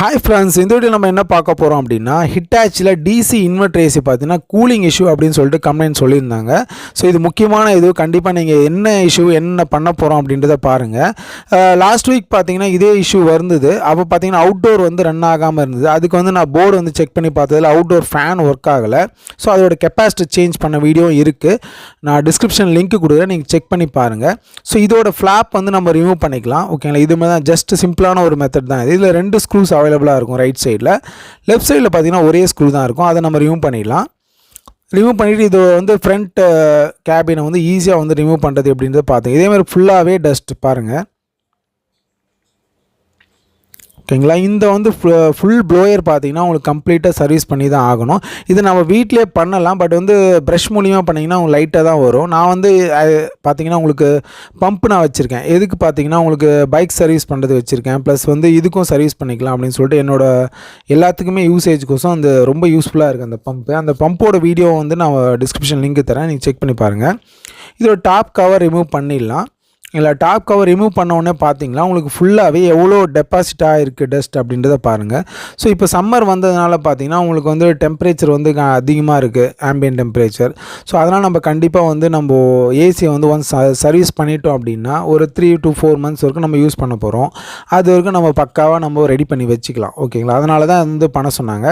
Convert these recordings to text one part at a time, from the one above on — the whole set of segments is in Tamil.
ஹாய் ஃப்ரெண்ட்ஸ் இந்த வீடியோ நம்ம என்ன பார்க்க போகிறோம் அப்படின்னா ஹிட்டாச்சில் டிசி இன்வெர்டர் ஏசி பார்த்தீங்கன்னா கூலிங் இஷ்யூ அப்படின்னு சொல்லிட்டு கம்ப்ளைண்ட் சொல்லியிருந்தாங்க. ஸோ இது முக்கியமான இது. கண்டிப்பாக நீங்கள் என்ன இஷ்யூ என்ன பண்ண போகிறோம் அப்படின்றத பாருங்கள் லாஸ்ட் வீக் பார்த்தீங்கன்னா இதே இஷ்யூ வந்தது அப்போ பார்த்தீங்கன்னா அவுட்டோர் வந்து ரன் ஆகாமல் இருந்தது. அதுக்கு வந்து நான் போர்டு வந்து செக் பண்ணி பார்த்ததில் அவுட்டோர் ஃபேன் ஒர்க் ஆகலை. ஸோ அதோட கெப்பாசிட்டி சேஞ்ச் பண்ண வீடியோ இருக்குது நான் டிஸ்கிரிப்ஷன் லிங்க் கொடுக்குறேன். நீங்கள் செக் பண்ணி பாருங்கள் ஸோ இதோட ஃப்ளாப் வந்து நம்ம ரிமூவ் பண்ணிக்கலாம். ஓகேங்களா இது மாதிரி தான் ஜஸ்ட் சிம்பிளான ஒரு மெத்தட் தான் இது. இதில் ரெண்டு ஸ்க்ரூஸ் அவைலபிளாக இருக்கும் ரைட் சைடில் லெஃப்ட் சைடில் பார்த்தீங்கன்னா ஒரே ஸ்க்ரூ தான் இருக்கும். அதை நம்ம ரிமூவ் பண்ணிடலாம். ரிமூவ் பண்ணிவிட்டு இது வந்து ஃப்ரண்ட் கேபினை uh, வந்து ஈஸியாக வந்து ரிமூவ் பண்ணுறது எப்படின்றத பார்த்தேன். இதேமாதிரி ஃபுல்லாகவே டஸ்ட் பாருங்கள் ஓகேங்களா? இந்த வந்து ஃபுல் ப்ளோயர் பார்த்தீங்கன்னா உங்களுக்கு கம்ப்ளீட்டாக சர்வீஸ் பண்ணி தான் ஆகணும். இது நம்ம வீட்டிலே பண்ணலாம். பட் வந்து ப்ரஷ் மூலியமாக பண்ணிங்கன்னா உங்களுக்கு லைட்டாக தான் வரும். நான் வந்து பார்த்தீங்கன்னா உங்களுக்கு பம்ப் நான் வச்சுருக்கேன். எதுக்கு பார்த்தீங்கன்னா உங்களுக்கு பைக் சர்வீஸ் பண்ணுறது வச்சுருக்கேன். ப்ளஸ் வந்து இதுக்கும் சர்வீஸ் பண்ணிக்கலாம் அப்படின்னு சொல்லிட்டு என்னோடய எல்லாத்துக்குமே யூசேஜ்க்கோசம் அந்த ரொம்ப யூஸ்ஃபுல்லாக இருக்குது அந்த பம்ப்பு அந்த பம்போட வீடியோ வந்து நான் டிஸ்கிரிப்ஷன் லிங்க் தரேன். நீங்கள் செக் பண்ணி பாருங்கள் இதோட டாப் கவர் ரிமூவ் பண்ணிடலாம். இல்லை டாப் கவர் ரிமூவ் பண்ண உடனே பார்த்தீங்களா உங்களுக்கு ஃபுல்லாகவே எவ்வளோ டெபாசிட் ஆகிருக்கு டஸ்ட் அப்படின்றத பாருங்கள் ஸோ இப்போ சம்மர் வந்ததுனால பார்த்தீங்கன்னா உங்களுக்கு வந்து டெம்பரேச்சர் வந்து அதிகமாக இருக்குது ஆம்பியன் டெம்பரேச்சர் ஸோ அதனால் நம்ம கண்டிப்பாக வந்து நம்ம ஏசியை வந்து ஒன்ஸ் சர்வீஸ் பண்ணிட்டோம் அப்படின்னா ஒரு த்ரீ டு ஃபோர் மந்த்ஸ் வரைக்கும் நம்ம யூஸ் பண்ண போகிறோம் அது வரைக்கும் நம்ம பக்காவாக நம்ம ரெடி பண்ணி வச்சுக்கலாம். ஓகேங்களா அதனால தான் வந்து பண்ண சொன்னாங்க.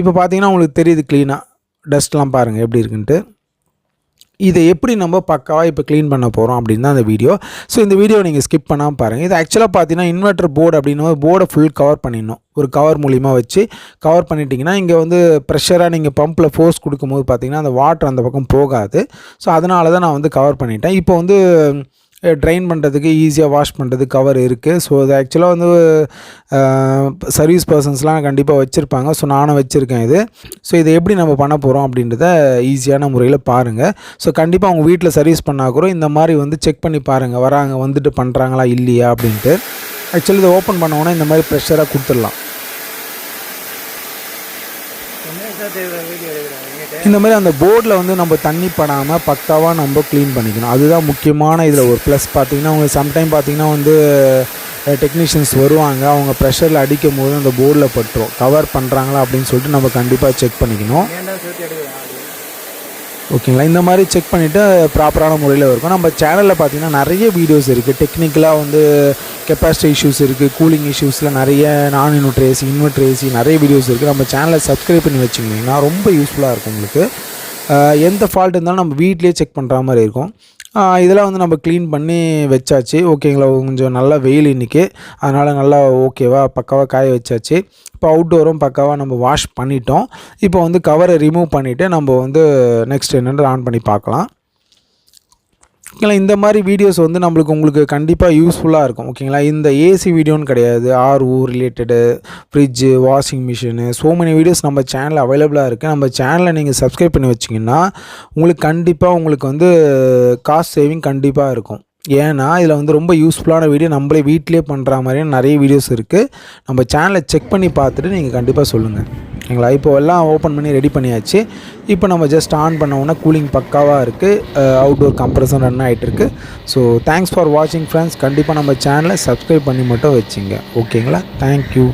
இப்போ பார்த்தீங்கன்னா உங்களுக்கு தெரியுது க்ளீனாக டஸ்ட்லாம் பாருங்கள் எப்படி இருக்குன்ட்டு. இதை எப்படி நம்ம பக்காவாக இப்போ க்ளீன் பண்ண போகிறோம் அப்படின்னு தான் அந்த வீடியோ ஸோ இந்த வீடியோ நீங்கள் ஸ்கிப் பண்ணாமல் பாருங்கள் இது ஆக்சுவலாக பார்த்தீங்கன்னா இன்வெர்டர் போர்டு அப்படின்னு போர்டை ஃபுல் கவர் பண்ணிடணும். ஒரு கவர் மூலிமா வச்சு கவர் பண்ணிட்டீங்கன்னா இங்கே வந்து ப்ரெஷராக நீங்கள் பம்பில் ஃபோர்ஸ் கொடுக்கும்போது பார்த்தீங்கன்னா அந்த வாட்டர் அந்த பக்கம் போகாது. ஸோ அதனால தான் நான் வந்து கவர் பண்ணிட்டேன். இப்போ வந்து ட்ரைன் பண்ணுறதுக்கு ஈஸியாக வாஷ் பண்ணுறதுக்கு கவர் இருக்குது ஸோ அது ஆக்சுவலாக வந்து சர்வீஸ் பர்சன்ஸ்லாம் கண்டிப்பாக வச்சுருப்பாங்க. ஸோ நானும் வச்சுருக்கேன் இது. ஸோ இதை எப்படி நம்ம பண்ண போகிறோம் அப்படின்றத ஈஸியான முறையில் பாருங்கள் ஸோ கண்டிப்பாக அவங்க வீட்டில் சர்வீஸ் பண்ணால் கூட இந்த மாதிரி வந்து செக் பண்ணி பாருங்கள் வராங்க வந்துட்டு பண்ணுறாங்களா இல்லையா அப்படின்ட்டு. ஆக்சுவலி இதை ஓப்பன் பண்ணோன்னே இந்த மாதிரி ப்ரெஷராக கொடுத்துடலாம். இந்த மாதிரி அந்த போர்டில் வந்து நம்ம தண்ணி படாமல் பக்காவாக நம்ம க்ளீன் பண்ணிக்கணும். அதுதான் முக்கியமான இதில் ஒரு ப்ளஸ் பார்த்தீங்கன்னா உங்களுக்கு சம்டைம் பார்த்தீங்கன்னா வந்து டெக்னீஷியன்ஸ் வருவாங்க. அவங்க ப்ரெஷரில் அடிக்கும் போது அந்த போர்டில் பட்டுரும். கவர் பண்ணுறாங்களா அப்படின்னு சொல்லிட்டு நம்ம கண்டிப்பாக செக் பண்ணிக்கணும். ஓகேங்களா? இந்த மாதிரி செக் பண்ணிவிட்டு ப்ராப்பரான முறையில் இருக்கும். நம்ம சேனலில் பார்த்தீங்கன்னா நிறைய வீடியோஸ் இருக்குது டெக்னிக்கலாக வந்து கெப்பாசிட்டி இஷ்யூஸ் இருக்குது கூலிங் இஷ்யூஸில் நிறைய நான் இன்வெர்டர் ஏசி இன்வெர்டர் ஏசி நிறைய வீடியோஸ் இருக்குது நம்ம சேனலை சப்ஸ்கிரைப் பண்ணி வச்சுக்கிட்டிங்கன்னா ரொம்ப யூஸ்ஃபுல்லாக இருக்கும் உங்களுக்கு. எந்த ஃபால்ட் இருந்தாலும் நம்ம வீட்லேயே செக் பண்ணுற மாதிரி இருக்கும். இதெல்லாம் வந்து நம்ம க்ளீன் பண்ணி வச்சாச்சு. ஓகேங்களா கொஞ்சம் நல்லா வெயில் இன்றைக்கி அதனால் நல்லா ஓகேவா பக்காவாக காய வச்சாச்சு. இப்போ அவுட்டோரும் பக்காவாக நம்ம வாஷ் பண்ணிட்டோம். இப்போ வந்து கவரை ரிமூவ் பண்ணிவிட்டு நம்ம வந்து நெக்ஸ்ட் என்னென்று ஆன் பண்ணி பார்க்கலாம். ஓகேங்களா? இந்த மாதிரி வீடியோஸ் வந்து நம்மளுக்கு உங்களுக்கு கண்டிப்பாக யூஸ்ஃபுல்லாக இருக்கும். ஓகேங்களா? இந்த ஏசி வீடியோன்னு கிடையாது. RO related fridge washing machine so many videos நம்ம சேனலில் அவைலபிளாக இருக்குது நம்ம சேனலை நீங்கள் சப்ஸ்கிரைப் பண்ணி வச்சிங்கன்னா உங்களுக்கு கண்டிப்பாக உங்களுக்கு வந்து காஸ்ட் சேவிங் கண்டிப்பாக இருக்கும். ஏன்னா இதில் வந்து ரொம்ப யூஸ்ஃபுல்லான வீடியோ நம்மளே வீட்டிலே பண்ணுற மாதிரியான நிறைய வீடியோஸ் இருக்குது நம்ம சேனலை செக் பண்ணி பார்த்துட்டு நீங்கள் கண்டிப்பாக சொல்லுங்கள் ஓகேங்களா? இப்போ எல்லாம் ஓப்பன் பண்ணி ரெடி பண்ணியாச்சு. இப்போ நம்ம ஜஸ்ட் ஆன் பண்ணோன்னா கூலிங் பக்காவாக இருக்குது அவுட்டோர் கம்ப்ரஸன் ரன் ஆகிட்டு இருக்கு ஸோ தேங்க்ஸ் ஃபார் வாட்சிங் ஃப்ரெண்ட்ஸ் கண்டிப்பாக நம்ம சேனலை சப்ஸ்கிரைப் பண்ணி மட்டும் வச்சுங்க. ஓகேங்களா? தேங்க்யூ